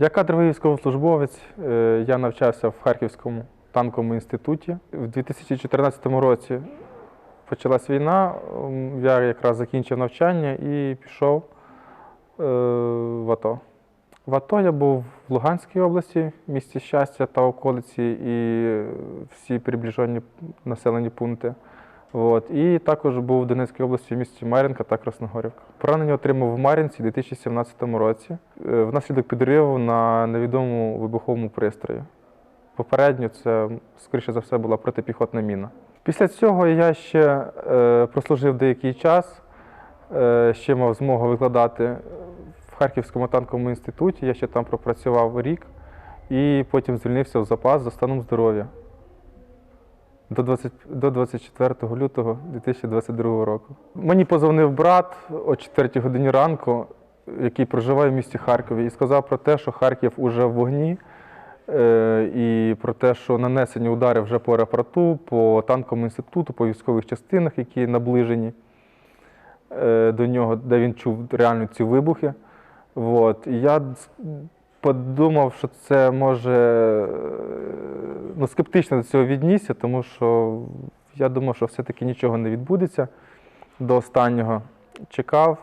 Я кадровий військовослужбовець. Е, Я навчався в Харківському танковому інституті. В 2014 році почалась війна. Я якраз закінчив навчання і пішов е, в АТО. В АТО я був в Луганській області, місті Щастя та околиці, і всі приближені населені пункти. От. І також був в Донецькій області в місті Мар'їнка та Красногорівка. Поранення отримав в Мар'їнці у 2017 році е, внаслідок підриву на невідомому вибуховому пристрої. Попередньо це, скоріше за все, була протипіхотна міна. Після цього я ще е, прослужив деякий час, е, ще мав змогу викладати в Харківському танковому інституті. Я ще там пропрацював рік і потім звільнився в запас за станом здоров'я до, 20, до 24 лютого 2022 року. Мені позвонив брат о 4 годині ранку, який проживає в місті Харкові, і сказав про те, що Харків уже в вогні, е, і про те, що нанесені удари вже по аеропорту, по танковому інституту, по військових частинах, які наближені е, до нього, де він чув реально ці вибухи. От. І я подумав, що це може е, ну, скептично до цього віднісся, тому що я думав, що все-таки нічого не відбудеться до останнього. Чекав,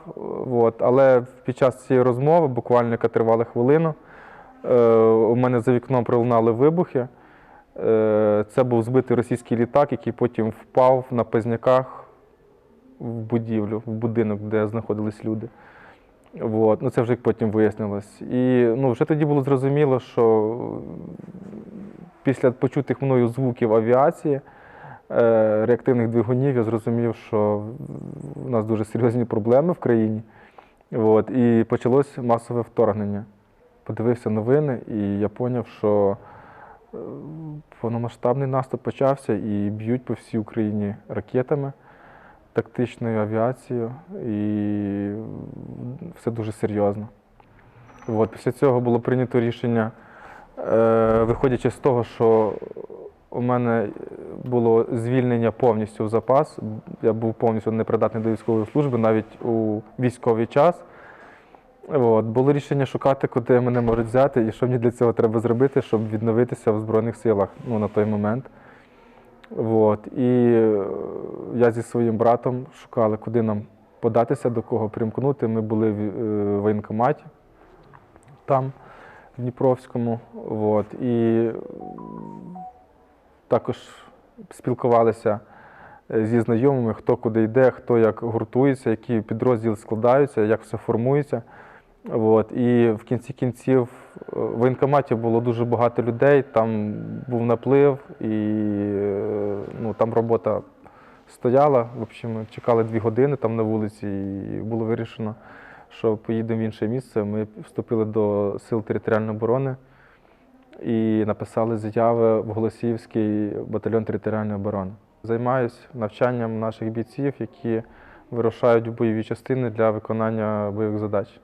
от. але під час цієї розмови, буквально яка тривала хвилину, е, у мене за вікном пролунали вибухи. Е, це був збитий російський літак, який потім впав на Пазняках в будівлю, в будинок, де знаходились люди. От. Ну, це вже потім вияснилось. І ну, вже тоді було зрозуміло, що після почутих мною звуків авіації, е, реактивних двигунів, я зрозумів, що у нас дуже серйозні проблеми в країні. От. І почалось масове вторгнення. Подивився новини, і я зрозумів, що е, повномасштабний наступ почався і б'ють по всій Україні ракетами тактичною авіацією, і все дуже серйозно. От, після цього було прийнято рішення, виходячи з того, що у мене було звільнення повністю в запас. Я був повністю непридатний до військової служби, навіть у військовий час. От, було рішення шукати, куди мене можуть взяти і що мені для цього треба зробити, щоб відновитися в Збройних силах ну, на той момент. От. І е, я зі своїм братом шукали, куди нам податися, до кого примкнути. Ми були в е, воєнкоматі там, Дніпровському. От. І також спілкувалися е, зі знайомими, хто куди йде, хто як гуртується, які підрозділи складаються, як все формується. От. І в кінці кінців е, в воєнкоматі було дуже багато людей, там був наплив, і е, ну, там робота стояла. В общем, чекали дві години там на вулиці, і було вирішено, що поїдемо в інше місце. Ми вступили до Сил територіальної оборони і написали заяви в Голосіївський батальйон територіальної оборони. Займаюся навчанням наших бійців, які вирушають в бойові частини для виконання бойових задач.